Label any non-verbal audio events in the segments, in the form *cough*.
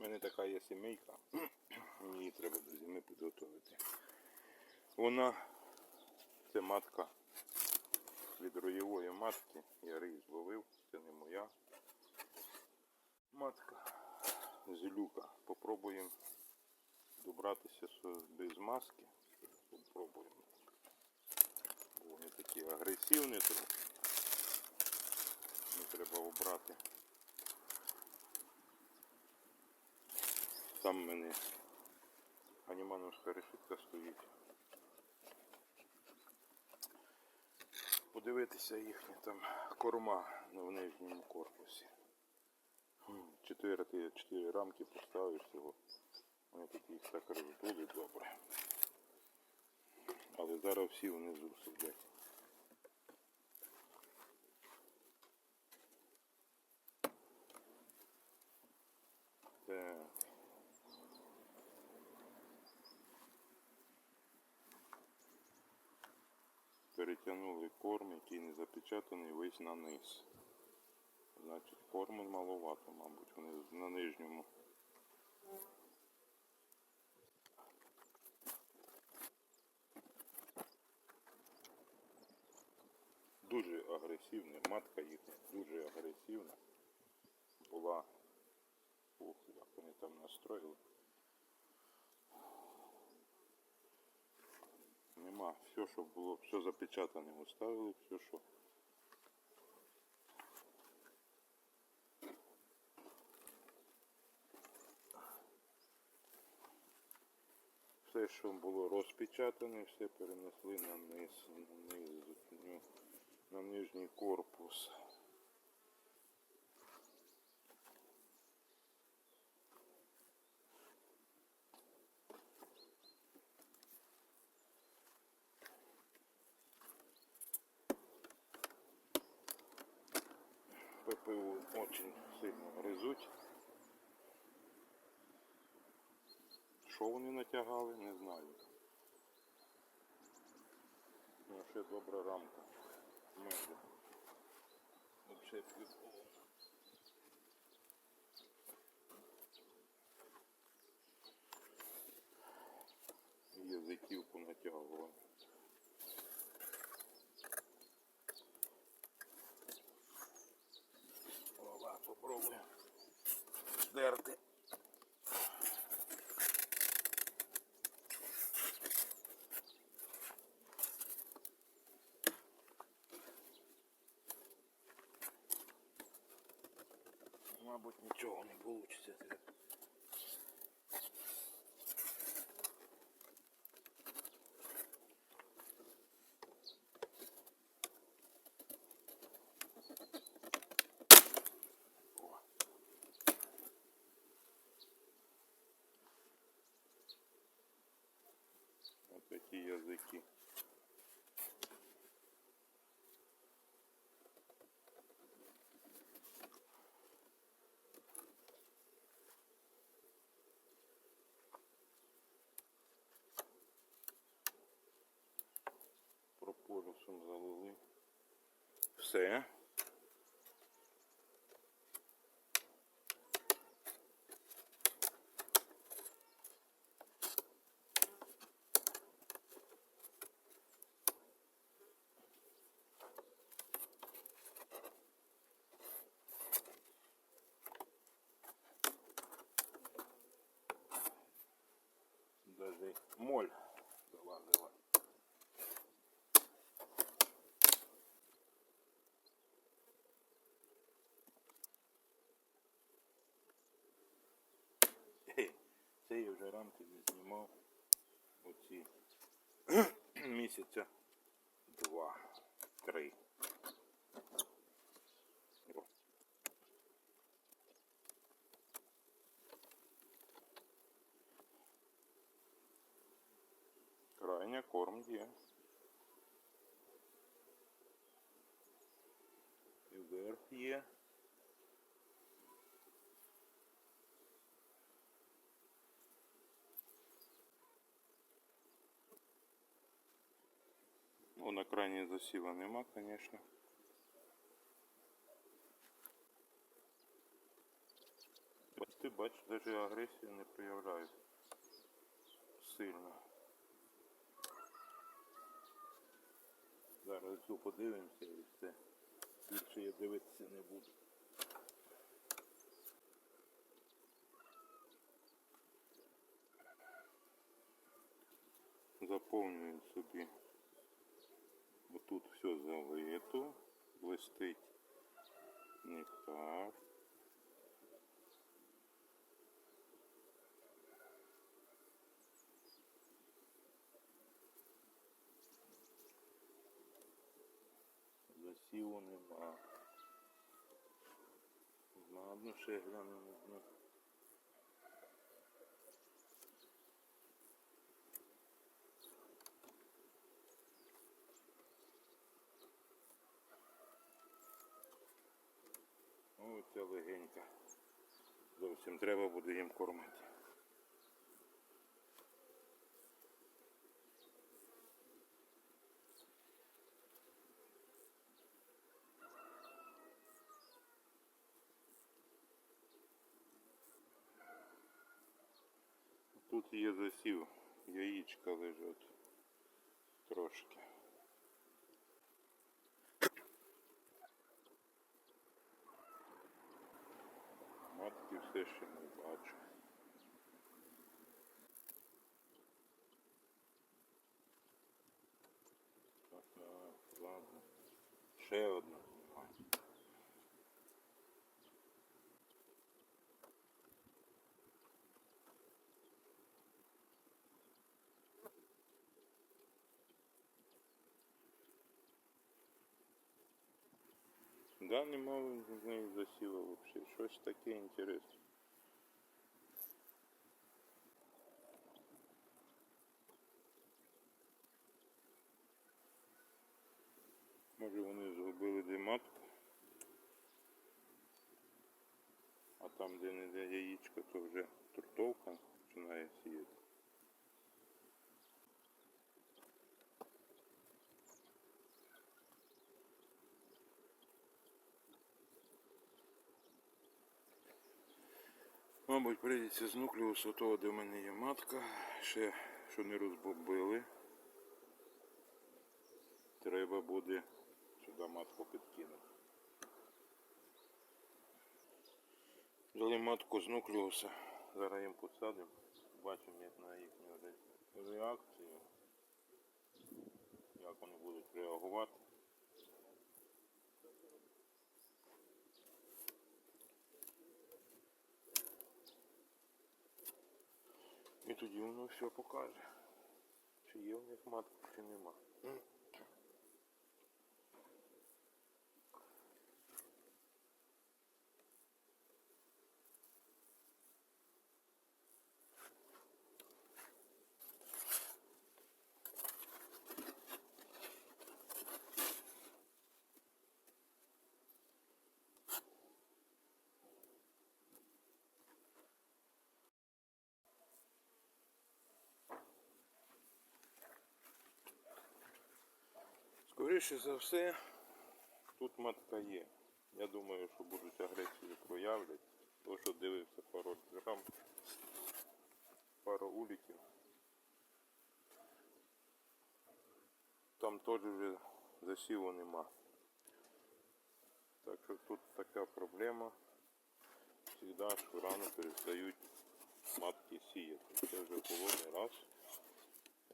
У мене така є сімейка. *clears throat* Її треба до зими підготувати. Вона це матка від роєвої матки. Я рий зловив, це не моя матка. Зелюка. Попробуємо добратися без маски. Попробуємо. Бо вони такі агресивні трохи. Не треба обрати. Там в мене анімановська решітка стоїть. Подивитися їхні там корма в нижньому корпусі. Чотири, ти чотири рамки поставиш всього. Вони такі так роздули добре. Але зараз всі внизу сидять. Так. Перетягнули корм, який не запечатаний весь на низ. Значить, корму маловато, мабуть, вони на нижньому. Дуже агресивна, матка їхня дуже агресивна була. Ух, як вони там настроїли. Нема. Все, що було, все запечатане оставили, все, що. Все, що було розпечатане, все перенесли на низ, на, низ, на нижній корпус. Що вони натягали, не знаю. Ну, ще добра рамка. Меду. Язиківку натягували. Ова, попробуємо здерти. Мабуть, нічого не вийде. Такі язики. Прополісом залили. Все. Це я вже рамки знімав оці *clears throat* місяця два, три. Крайня корм є. І вверх є. На крайній засіва нема, звісно. Ти бачиш, навіть агресію не проявляють сильно. Зараз цю подивимося і все. Більше я дивитися не буду. Заповнюю собі. Тут все залито, блистить нектар. Засіву нема. Ладно, ще глянемо на Оця легенька. Зовсім треба буде їм кормити. Тут є засів, яєчка лежать трошки. Матки все ще не бачу. Так, ладно. Ще одна. Да, нема в неї засіла взагалі. Щось таке інтересне. Може вони згубили де матку. А там, де не де яєчко, то вже туртовка починає сіяти. Мабуть, прийдеться з нуклеусу того, де в мене є матка, ще що не розбомбили. Треба буде сюди матку підкинути. Взяли матку з нуклеуса, зараз їм посадимо, бачимо як на їхню реакцію, як вони будуть реагувати. І тоді воно все покаже, чи є в них матка, чи нема. Скоріше за все, тут матка є. Я думаю, що будуть агресію проявлять. То, що дивився пару грам, пару уліків. Там теж вже засіву нема. Так що тут така проблема. Всегда що рано перестають матки сіяти. Це вже було раз.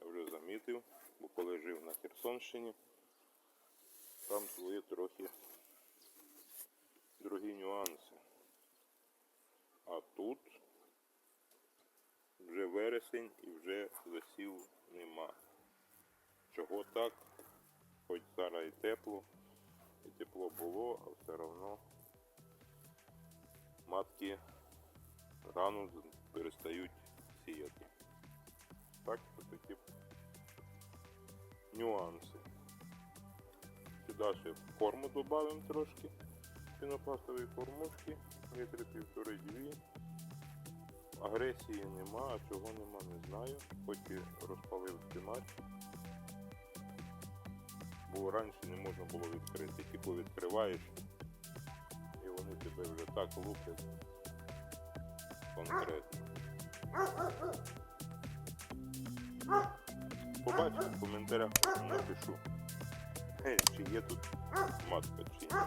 Я вже замітив, бо коли жив на Херсонщині, там були трохи другі нюанси. А тут вже вересень і вже засів нема. Чого так? Хоч зараз і тепло, і тепло було, а все одно матки рано перестають сіяти. Так, що такі нюанси. Ще корму додаємо трошки. Пінопластової кормушки, літри півтори-дві. Агресії нема, а чого нема, не знаю. Хоч і розпалив спінач. Бо раніше не можна було відкрити. Тільки відкриваєш і вони тебе вже так луплять. конкретно. Побачу в коментарях, напишу знає, чи є тут матка, чи ні.